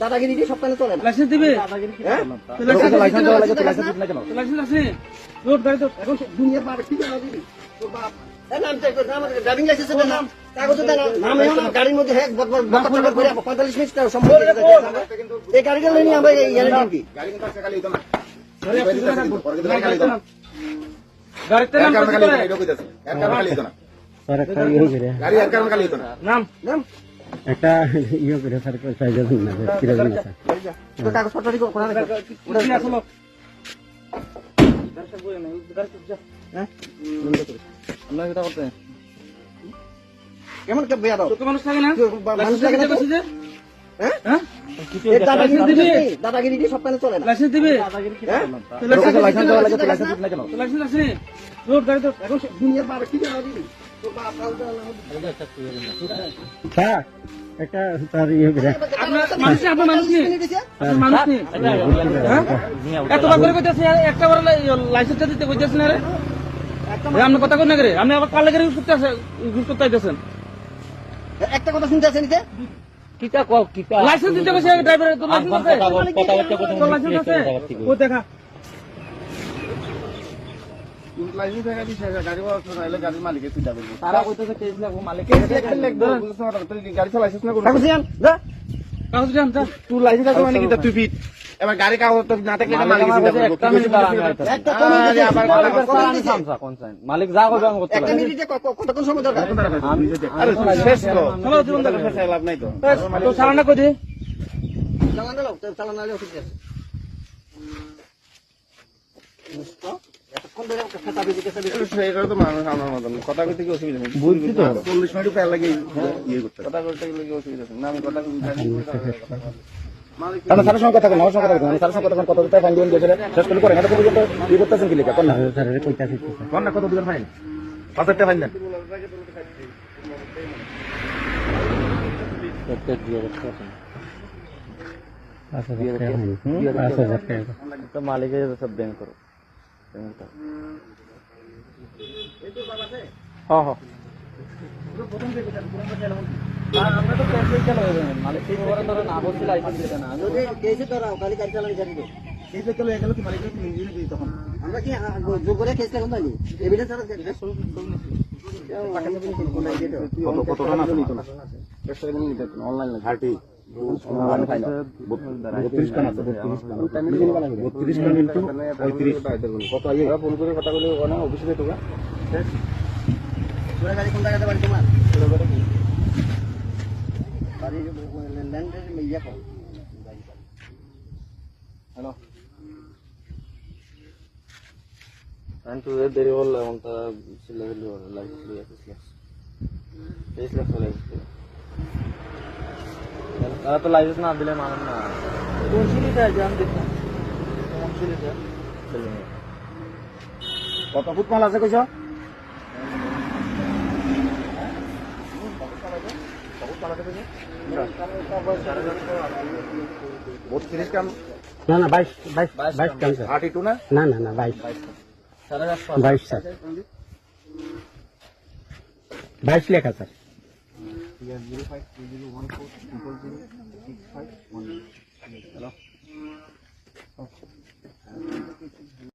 দাদাগিরি দিয়ে সব চলে না লাইসেন্স দিবে? লাইসেন্স লাইসেন্স দেওয়া লাগে তো লাইসেন্স লাইসেন্স দিবি না কেন লাইসেন্স আছে রোড গাড়ি তো এখন দুনিয়ার বার ঠিক আছে দিবি? তোর বাপ। হ্যাঁ 45 মিনিট এই গাড়িটা লইনি আমরা কি? গাড়িতে নাম। গাড়ি এর কারণে খালি হইতো না নাম। নাম? একটা ইয়ে করে স্যার পয়সা দেবেন না কীরকম আছে তো কাগজ পত্র দিকে রাখো। কি না হ্যাঁ? আমরা এটা করতে? কেমন বেয়া দাও? মানুষ থাকে না? মানুষ লাগে না হ্যাঁ? হ্যাঁ? দাদাগিরি সব কানে চলে না। লাইসেন্স দিবে? লাইসেন্স দেওয়া লাগে লাইসেন্স না। কেন লাইসেন্স আছে। রোড গাড়ি তো দুনিয়ার বার ঠিক ইয়ে নেই হ্যাঁ? এতবার করে কইতেছে একটা বার লাইসেন্সটা দিতে কইতেছেন আরে এ, আপনি কথা কই না করে আপনি আবার কালে ইউজ করতে আছে ইউজ করতে আইতেছেন? একটা কথা শুনতে আছে নিতে কিটা কও কিটা লাইসেন্স দিতে ড্রাইভারের তো লাইসেন্স আছে। তোর লাইসেন্স আছে? ও দেখা। লাইসেন্স থাকা বিষয় গাড়ি ওয়ালা নাইলে গাড়ির মালিকের তুই যাবে তারা কইতেছে কেস লাগবো মালিক গাড়ি চালাইছিস না কাগজ দিয়ান যা। কাগজ জান যা। তুই লাইসেন্স আছে মানে কি তুই ফিট এবার গাড়ি কাগজ না থাকলে মালিক একটা মিনিট দাঁড়ান একটা কমেন্ট দিছে আবার কমেন্ট দিছে মালিক যা করবে আমি করতে একটা মিনিটে কতক্ষণ সময় দরকার? আরে শেষ তো হ্যালো জীবন দাদা শেষ লাভ নাই তো। তো সারানা কই দে চালান দিলো চালান নালে অফিস আছে। কথা কইতে কি অসুবিধা নেই বুঝছি তো চল্লিশ মিনিট প্যার লাগে ইয়ে করতে কথা কইতে গেলে কি অসুবিধা নেই না আমি কথা কারণ স্যারের সঙ্গে কথা আমার সঙ্গে কথা বলেন স্যারের সঙ্গে কথা কত দিতে ফাইন দিবেন গেছে শেষ করে করেন এটা পর্যন্ত কি করতেছেন কি লেখা কোন না স্যার কইতা শিখতে কোন না কত দিবেন ফাইন পাঁচ হাজার ফাইন দেন প্রত্যেক দিয়ে রাখতে পাঁচ হাজার টাকা হয়নি। পাঁচ হাজার টাকা তো মালিকের সব ব্যাংক করো আমরা তো তো কি জোর করে কেস লাগাম তাই এভিডেন্স আর কত কত টাকা নিত না অনলাইন হার্টি বত্রিশ টাকা আছে বত্রিশ টাকা ইন্টু পঁয়ত্রিশ কত আইয়ে ফোন করে কথা বলে ওখানে অফিসে যেতে হবে তোরা গাড়ি কোন জায়গাতে বাড়ি তোমার বাড়ি ল্যান্ডের ইয়া কর হ্যালো అంటూ దేని వల్ల అంత చిల్లలు లైఫ్ ఫేస్ లెఫ్ట్ లైఫ్ তারা তো লাইসেন্স না দিলে মানেন না। কোন সিলিটা জান দেখুন কোন সিলিটা কত ফুট মাল আছে কইছ? বত্রিশ গ্রাম। না না বাইশ বাইশ বাইশ টাকা স্যার। থার্টি টু না? না না না বাইশ। সাড়ে বাইশ স্যার। বাইশ লেখা স্যার। are 05301406518.